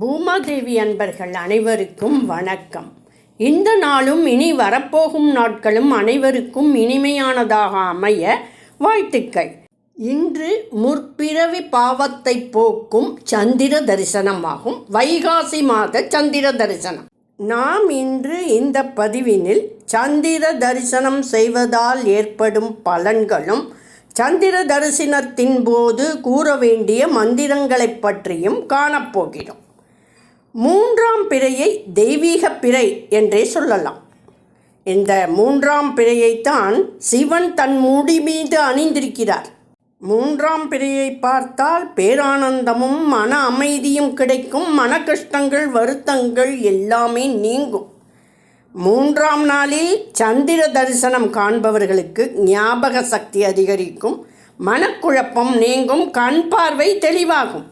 பூமாதேவி அன்பர்கள் அனைவருக்கும் வணக்கம். இந்த நாளும் இனி வரப்போகும் நாட்களும் அனைவருக்கும் இனிமையானதாக அமைய வாழ்த்துக்கள். இன்று முற்பிறவி பாவத்தை போக்கும் சந்திர தரிசனமாகும். வைகாசி மாத சந்திர தரிசனம். நாம் இன்று இந்த பதிவினில் சந்திர தரிசனம் செய்வதால் ஏற்படும் பலன்களும் சந்திர தரிசனத்தின் போது கூற வேண்டிய மந்திரங்களைப் பற்றியும் காணப்போகிறோம். மூன்றாம் பிறையை தெய்வீக பிறை என்றே சொல்லலாம். இந்த மூன்றாம் பிறையைத்தான் சிவன் தன் முடி மீது அணிந்திருக்கிறார். மூன்றாம் பிறையை பார்த்தால் பேரானந்தமும் மன அமைதியும் கிடைக்கும் மன கஷ்டங்கள் வருத்தங்கள் எல்லாமே நீங்கும். மூன்றாம் நாளில் சந்திர தரிசனம் காண்பவர்களுக்கு ஞாபக சக்தி அதிகரிக்கும் மனக்குழப்பம் நீங்கும் கண் பார்வை தெளிவாகும்.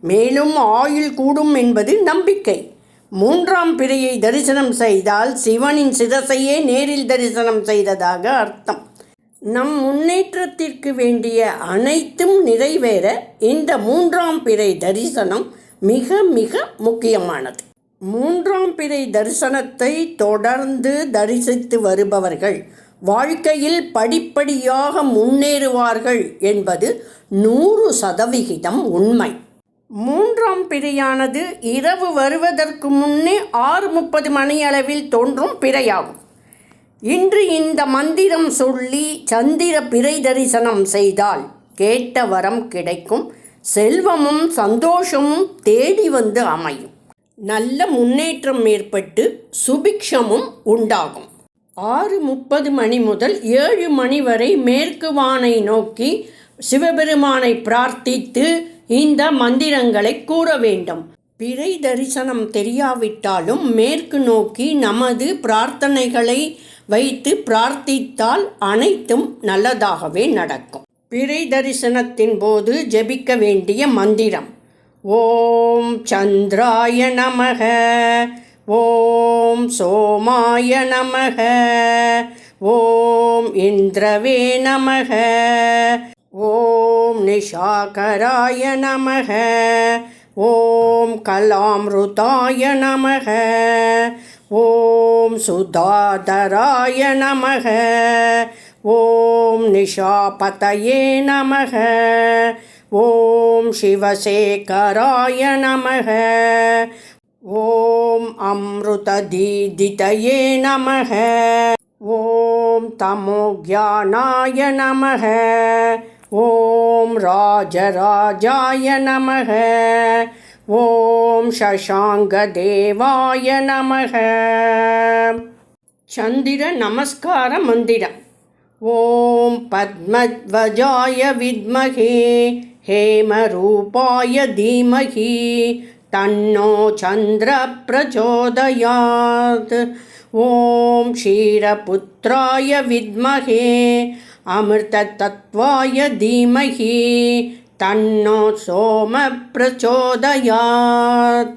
மேலும் ஆயுள் கூடும் என்பது நம்பிக்கை. மூன்றாம் பிறையை தரிசனம் செய்தால் சிவனின் சிரசையே நேரில் தரிசனம் செய்ததாக அர்த்தம். நம் முன்னேற்றத்திற்கு வேண்டிய அனைத்தும் நிறைவேற இந்த மூன்றாம் பிறை தரிசனம் மிக மிக முக்கியமானது. மூன்றாம் பிறை தரிசனத்தை தொடர்ந்து தரிசித்து வருபவர்கள் வாழ்க்கையில் படிப்படியாக முன்னேறுவார்கள் என்பது நூறு சதவிகிதம் உண்மை. மூன்றாம் பிறையானது இரவு வருவதற்கு முன்னே ஆறு முப்பது மணி அளவில் தோன்றும் பிறையாகும். இன்று இந்த மந்திரம் சொல்லி சந்திர பிறை தரிசனம் செய்தால் கேட்ட வரம் கிடைக்கும் செல்வமும் சந்தோஷமும் தேடி வந்து அமையும். நல்ல முன்னேற்றம் ஏற்பட்டு சுபிக்ஷமும் உண்டாகும். ஆறு முப்பது மணி முதல் ஏழு மணி வரை மேற்கு வானை நோக்கி சிவபெருமானை பிரார்த்தித்து இந்த மந்திரங்களை கூற வேண்டும். பிறை தரிசனம் தெரியாவிட்டாலும் மேற்கு நோக்கி நமது பிரார்த்தனைகளை வைத்து பிரார்த்தித்தால் அனைத்தும் நல்லதாகவே நடக்கும். பிறை தரிசனத்தின் போது ஜெபிக்க வேண்டிய மந்திரம் ஓம் சந்திராய நமக ஓம் சோமாய நமக ஓம் இந்திரவே நமக ஓம் நிஷாகராய நமக. ஓம் கலாமிருதாய நமக. ஓம் சுதாதராய நமக. ஓம் நிஷாபதயே நமக. ஓம் சிவசேகராய நமக. ஓம் அமிர்ததீதிதயே நமக. ஓம் தமோக்யானாய நமக. ॐ राजराजाय नमः। ॐ शशाङ्गदेवाय नमः। चन्दिरनमस्कारमन्दिरम् ॐ पद्मध्वजाय विद्महे। हेमरूपाय धीमहि। तन्नो चन्द्रप्रचोदयात् ॐ क्षीरपुत्राय विद्महे। அமிர்தத்வாய தீமஹி தன்னோ சோம பிரச்சோதயாத்.